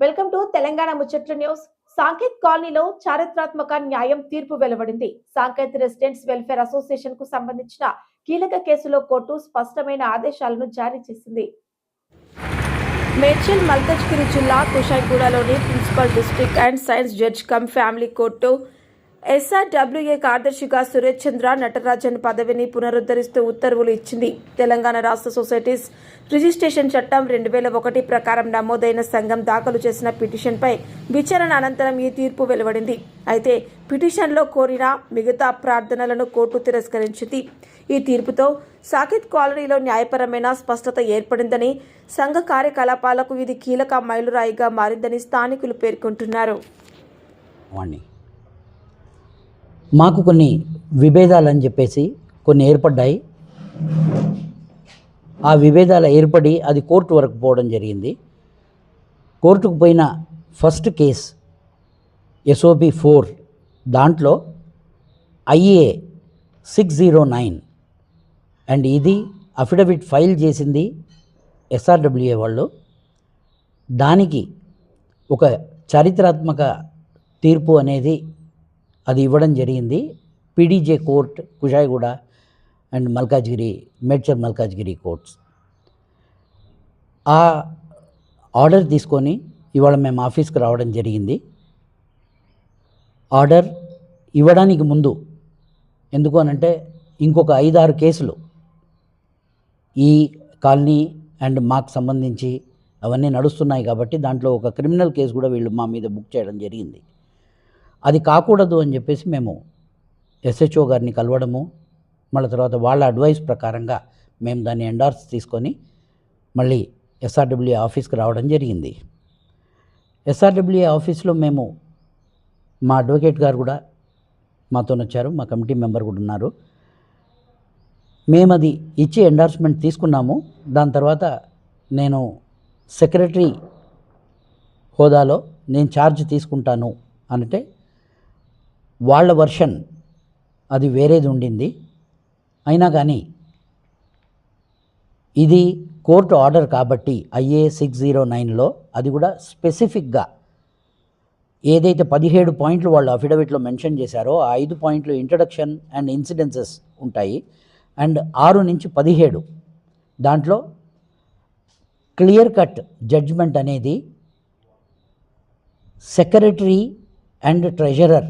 Welcome to Telangana ముచ్చట్లు news. Sanket కాలనీలో చారిత్రాత్మక న్యాయం తీర్పు వెలువడింది. సాంకేత్ రెసిడెంట్స్ వెల్ఫేర్ అసోసియేషన్కు సంబంధించిన కీలక కేసులో కోర్టు స్పష్టమైన ఆదేశాలను జారీ చేసింది. మేడ్చల్ మల్కజ్గిరి జిల్లా కుషాయిగూడలోని principal district and sessions judge cum family court SRWA కార్యదర్శిగా సురేష్ చంద్ర నటరాజన్ పదవిని పునరుద్ధరిస్తూ ఉత్తర్వులు ఇచ్చింది. తెలంగాణ రాష్ట్ర సొసైటీస్ రిజిస్ట్రేషన్ చట్టం రెండు వేల ఒకటి ప్రకారం నమోదైన సంఘం దాఖలు చేసిన పిటిషన్పై విచారణ అనంతరం ఈ తీర్పు వెలువడింది. అయితే పిటిషన్లో కోరిన మిగతా ప్రార్థనలను కోర్టు తిరస్కరించింది. ఈ తీర్పుతో సాకిత్ కాలనీలో న్యాయపరమైన స్పష్టత ఏర్పడిందని సంఘ కార్యకలాపాలకు ఇది కీలక మైలురాయిగా మారిందని స్థానికులు పేర్కొంటున్నారు. మాకు కొన్ని విభేదాలు అని చెప్పేసి కొన్ని ఏర్పడ్డాయి. ఆ విభేదాలు ఏర్పడి అది కోర్టు వరకు పోవడం జరిగింది. కోర్టుకు పోయిన ఫస్ట్ కేస్ ఎస్ఓపి ఫోర్ దాంట్లో IA six zero nine. And ఇది అఫిడవిట్ ఫైల్ చేసింది ఎస్ఆర్డబ్ల్యూఏ వాళ్ళు. దానికి ఒక చారిత్రాత్మక తీర్పు అనేది అది ఇవ్వడం జరిగింది. PDJ court Kushaiguda and Malkajgiri Medchal Malkajgiri courts. ఆ ఆర్డర్ తీసుకొని ఇవాళ మేము ఆఫీస్కి రావడం జరిగింది. ఆర్డర్ ఇవ్వడానికి ముందు ఎందుకు అనంటే ఇంకొక ఐదారు కేసులు ఈ కాలనీ అండ్ మాకు సంబంధించి అవన్నీ నడుస్తున్నాయి కాబట్టి దాంట్లో ఒక క్రిమినల్ కేసు కూడా వీళ్ళు మా మీద బుక్ చేయడం జరిగింది. అది కాకూడదు అని చెప్పేసి మేము ఎస్హెచ్ఓ గారిని కలవడము మళ్ళీ తర్వాత వాళ్ళ అడ్వైస్ ప్రకారంగా మేము దాన్ని ఎండార్స్ తీసుకొని మళ్ళీ ఎస్ఆర్డబ్ల్యూఏ ఆఫీస్కి రావడం జరిగింది. ఎస్ఆర్డబ్ల్యూఏ ఆఫీస్లో మేము మా అడ్వకేట్ గారు కూడా మాతో వచ్చారు మా కమిటీ మెంబర్ కూడా ఉన్నారు. మేము అది ఇచ్చి ఎండార్స్మెంట్ తీసుకున్నాము. దాని తర్వాత నేను సెక్రటరీ హోదాలో నేను ఛార్జ్ తీసుకుంటాను అంటే వాళ్ళ వర్షన్ అది వేరేది ఉండింది. అయినా కానీ ఇది కోర్టు ఆర్డర్ కాబట్టి ఐఏ సిక్స్ జీరో నైన్లో అది కూడా స్పెసిఫిక్గా ఏదైతే పదిహేడు పాయింట్లు వాళ్ళు అఫిడవిట్లో మెన్షన్ చేశారో ఆ ఐదు పాయింట్లు ఇంట్రడక్షన్ అండ్ ఇన్సిడెన్సెస్ ఉంటాయి. అండ్ ఆరు నుంచి పదిహేడు దాంట్లో క్లియర్ కట్ జడ్జ్మెంట్ అనేది సెక్రటరీ అండ్ ట్రెజరర్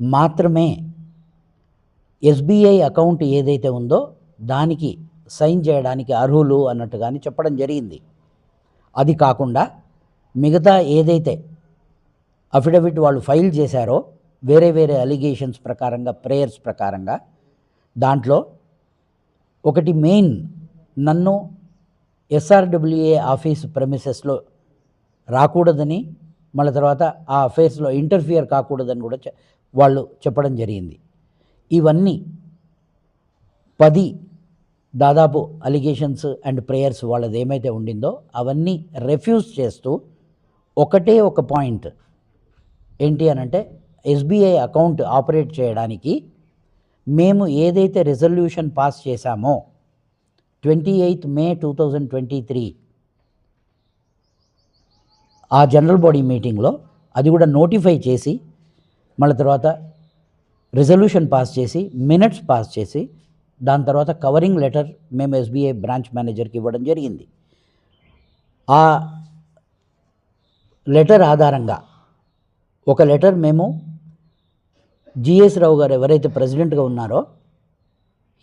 మాత్రమే ఎస్బీఐ అకౌంట్ ఏదైతే ఉందో దానికి సైన్ చేయడానికి అర్హులు అన్నట్టుగాని చెప్పడం జరిగింది. అది కాకుండా మిగతా ఏదైతే అఫిడవిట్ వాళ్ళు ఫైల్ చేశారో వేరే వేరే అలిగేషన్స్ ప్రకారంగా ప్రేయర్స్ ప్రకారంగా దాంట్లో ఒకటి మెయిన్ నన్ను ఎస్ఆర్డబ్ల్యూఏ ఆఫీస్ ప్రెమిసెస్లో రాకూడదని మళ్ళీ తర్వాత ఆ అఫేర్స్లో ఇంటర్ఫియర్ కాకూడదని కూడా వాళ్ళు చెప్పడం జరిగింది. ఇవన్నీ పది దాదాపు అలిగేషన్స్ అండ్ ప్రేయర్స్ వాళ్ళది ఏమైతే ఉండిందో అవన్నీ రెఫ్యూజ్ చేస్తూ ఒకటే ఒక పాయింట్ ఏంటి అని అంటే ఎస్బీఐ అకౌంట్ ఆపరేట్ చేయడానికి మేము ఏదైతే రెజల్యూషన్ పాస్ చేశామో twenty eighth May two thousand twenty three ఆ జనరల్ బాడీ మీటింగ్లో అది కూడా నోటిఫై చేసి మళ్ళీ తర్వాత రిజల్యూషన్ పాస్ చేసి మినిట్స్ పాస్ చేసి దాని తర్వాత కవరింగ్ లెటర్ మేము ఎస్బీఐ బ్రాంచ్ మేనేజర్కి ఇవ్వడం జరిగింది. ఆ లెటర్ ఆధారంగా ఒక లెటర్ మేము జిఎస్ రావు గారు ఎవరైతే ప్రెసిడెంట్గా ఉన్నారో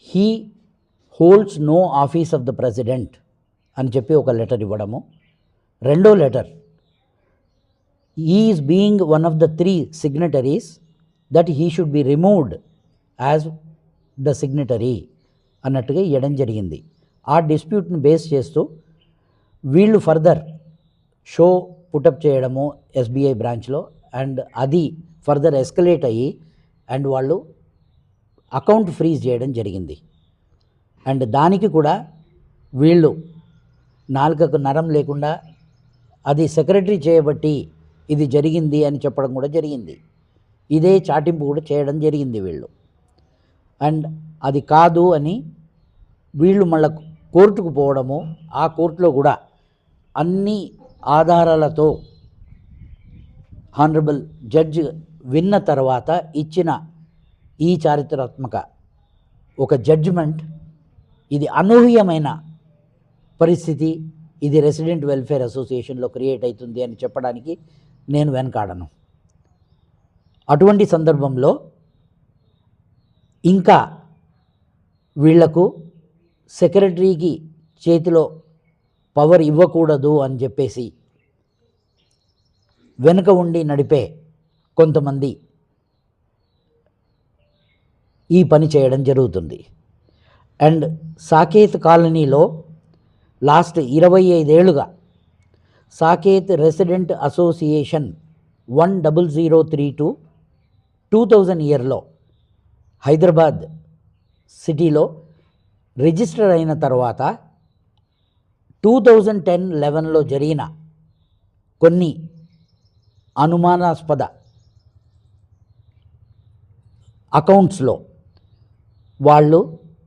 he holds no office of the president అని చెప్పి ఒక లెటర్ ఇవ్వడము. రెండో letter is being one of the three signatories that he should be removed as the signatory అన్నట్టుగా ఇవ్వడం జరిగింది. ఆ డిస్ప్యూట్ని బేస్ చేస్తూ వీళ్ళు ఫర్దర్ షో పుటప్ చేయడము ఎస్బీఐ బ్రాంచ్లో అండ్ అది ఫర్దర్ ఎస్కలేట్ అయ్యి అండ్ వాళ్ళు అకౌంట్ ఫ్రీజ్ చేయడం జరిగింది. అండ్ దానికి కూడా వీళ్ళు నాలుకకు నరం లేకుండా అది సెక్రటరీ చేయబట్టి ఇది జరిగింది అని చెప్పడం కూడా జరిగింది. ఇదే చాటింపు కూడా చేయడం జరిగింది వీళ్ళు. అండ్ అది కాదు అని వీళ్ళు మళ్ళా కోర్టుకు పోవడము ఆ కోర్టులో కూడా అన్ని ఆధారాలతో హానరబుల్ జడ్జ్ విన్న తర్వాత ఇచ్చిన ఈ చారిత్రాత్మక ఒక జడ్జిమెంట్ ఇది అనూహ్యమైన పరిస్థితి ఇది రెసిడెంట్ వెల్ఫేర్ అసోసియేషన్లో క్రియేట్ అవుతుంది అని చెప్పడానికి నేను వెనకాడను. అటువంటి సందర్భంలో ఇంకా వీళ్ళకు సెక్రటరీకి చేతిలో పవర్ ఇవ్వకూడదు అని చెప్పేసి వెనుక ఉండి నడిపే కొంతమంది ఈ పని చేయడం జరుగుతుంది. అండ్ సాకేత్ కాలనీలో లాస్ట్ ఇరవై ఐదేళ్ళుగా Saket resident association one double zero three two two thousand ఇయర్లో హైదరాబాద్ సిటీలో రిజిస్టర్ అయిన తర్వాత టూ థౌజండ్ టెన్ లెవెన్లో జరిగిన కొన్ని అనుమానాస్పద అకౌంట్స్లో వాళ్ళు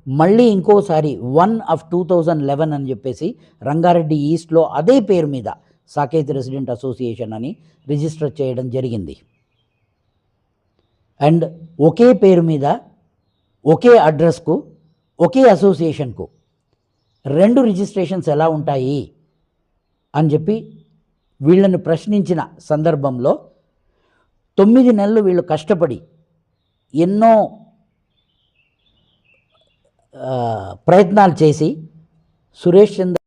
మళ్ళీ ఇంకోసారి one of two thousand eleven అని చెప్పేసి రంగారెడ్డి ఈస్ట్లో అదే పేరు మీద సాకేత్ రెసిడెంట్ అసోసియేషన్ అని రిజిస్టర్ చేయడం జరిగింది. అండ్ ఒకే పేరు మీద ఒకే అడ్రస్కు ఒకే అసోసియేషన్కు రెండు రిజిస్ట్రేషన్స్ ఎలా ఉంటాయి అని చెప్పి వీళ్ళని ప్రశ్నించిన సందర్భంలో తొమ్మిది నెలలు వీళ్ళు కష్టపడి ఎన్నో ప్రయత్నాలు చేసి సురేష్ చంద్ర